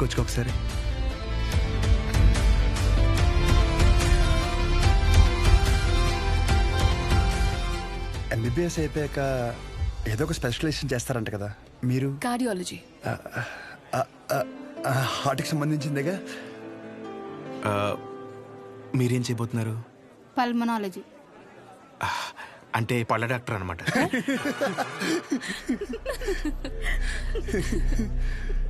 పిలుచుకోవచ్చు ఒకసారి. ఎంబీబీఎస్ అయిపోయాక ఏదో ఒక స్పెషలైజేషన్ చేస్తారంట కదా. మీరు? కార్డియాలజీ హార్ట్కి సంబంధించిందేగా? ఆ, మీరేం చేయబోతున్నారు? పల్మనాలజీ అంటే పళ్ళ డాక్టర్ అనమాట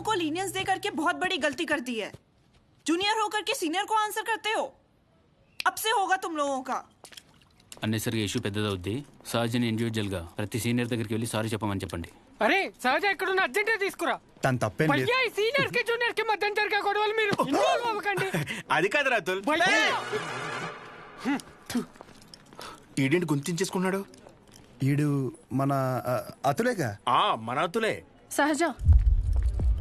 लोगों को लीनियंस दे करके बहुत बड़ी गलती कर दी है जूनियर होकर के सीनियर को आंसर करते हो अब से होगा तुम लोगों का అన్నెసరిగా ఇష్యూ పెద్దదవుద్ది సహజని ఇండివిజువల్గా ప్రతి సీనియర్ దగ్గరికి వెళ్ళి సారీ చెప్పమని చెప్పండి అరే సహజ ఎక్కడున్న అర్జెంట్ తీసుకురా తను తప్పేం లేదు భయ్యా ఈ సీనియర్స్ కి జూనియర్స్ కి మధ్య జరిగే గొడవలు మీరు ఇన్వాల్వ్ అవ్వకండి అది కాదు రాతుల్ భయ్యా ఈడేంటి గుంతించేసుకున్నాడు ఈడు మన ఆ, అతులేగా ఆ మన అతులే సహజ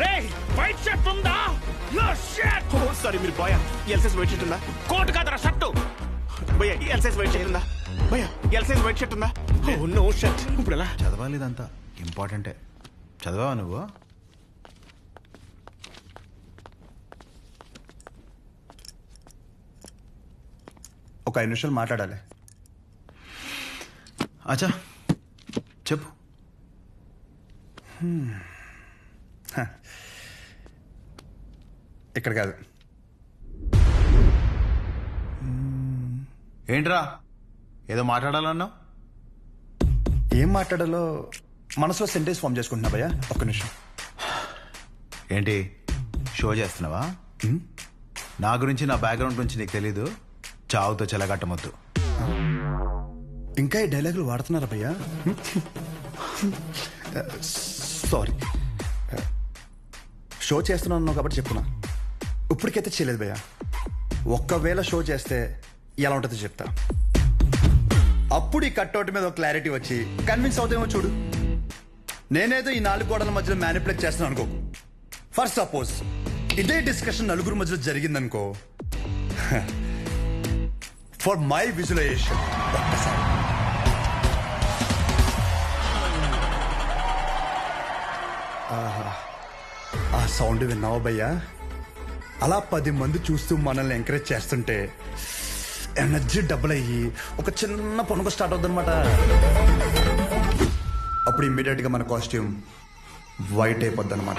రే వైట్ షర్ట్ ఉందా? నో షర్ట్ ఓ సారీ మీరు బాయ్ ఎల్సైజ్ వైట్ షర్ట్ ఉందా? కోట్ కాదరా షర్ట్. భయ్యా ఎల్సైజ్ వైట్ షర్ట్ ఉందా? భయ్యా ఎల్సైజ్ వైట్ షర్ట్ ఉందా? Oh no shirt. ఇప్పుడు ఎలా? చదవాలి ఇదంతా ఇంపార్టెంటే. చదవా నువ్వు? ఒక ఐదు నిమిషాలు మాట్లాడాలి. అచ్చా చెప్పు. ఇక్కడ కాదు. ఏంట్రా? ఏదో మాట్లాడాలన్నావు? ఏం మాట్లాడాలో మనసులో సెంటెన్స్ ఫామ్ చేసుకుంటున్నా భయ్యా. ఒక్క నిమిషం. ఏంటి? షో చేస్తున్నావా? నా గురించి నా బ్యాక్గ్రౌండ్ గురించి నీకు తెలీదు. చావుతో చెలగట్టమొద్దు ఇంకా ఈ డైలాగులు వాడుతున్నారా భయ్యా సారీ. షో చేస్తున్నాను కాబట్టి చెప్తున్నా ఇప్పటికైతే చేయలేదు భయ్యా. ఒక్కవేళ షో చేస్తే ఎలా ఉంటుందో చెప్తా. అప్పుడు ఈ కట్అవుట్ మీద ఒక క్లారిటీ వచ్చి కన్విన్స్ అవుతామో చూడు. నేనేదో ఈ నాలుగు గోడల మధ్యలో మ్యానిపులేట్ చేస్తున్నాను అనుకో. ఫర్ సపోజ్ ఇదే డిస్కషన్ నలుగురు మధ్యలో జరిగిందనుకో. ఫర్ మై విజువలైజేషన్ ఒక్కసారి ఆహా. ఆ సౌండ్ విన్నావా భయ్యా? అలా పది మంది చూస్తూ మనల్ని ఎంకరేజ్ చేస్తుంటే ఎనర్జీ డబుల్ అయ్యి ఒక చిన్న పనుక స్టార్ట్ అవుతుందన్నమాట. అప్పుడు ఇమ్మీడియట్గా మన కాస్ట్యూమ్ వైట్ అయిపోద్ది అనమాట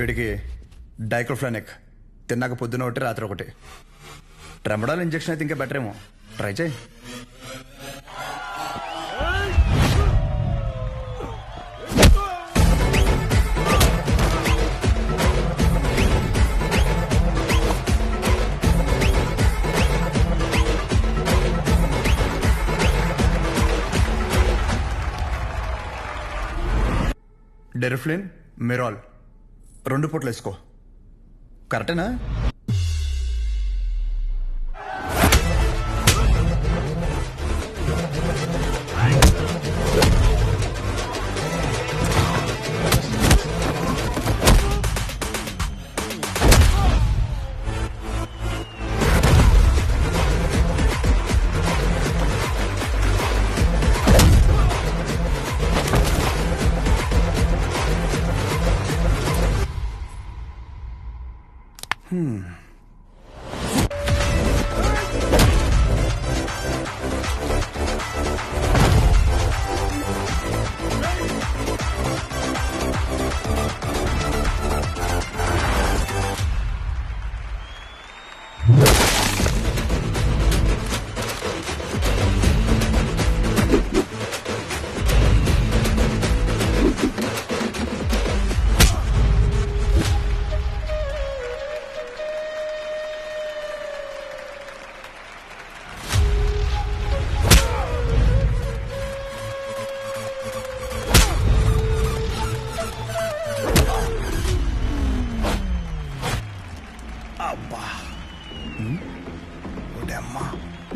వీడికి డైక్రోఫ్లానిక్. తిన్నాక పొద్దున ఒకటి రాత్రి ఒకటి. ట్రెమడాల్ ఇంజెక్షన్ అయితే ఇంకా బెటర్ ఏమో. ట్రై చేయి. డెరిఫ్లిన్ మిరాల్. రెండు పూటలు వేసుకో. కరెక్టేనా?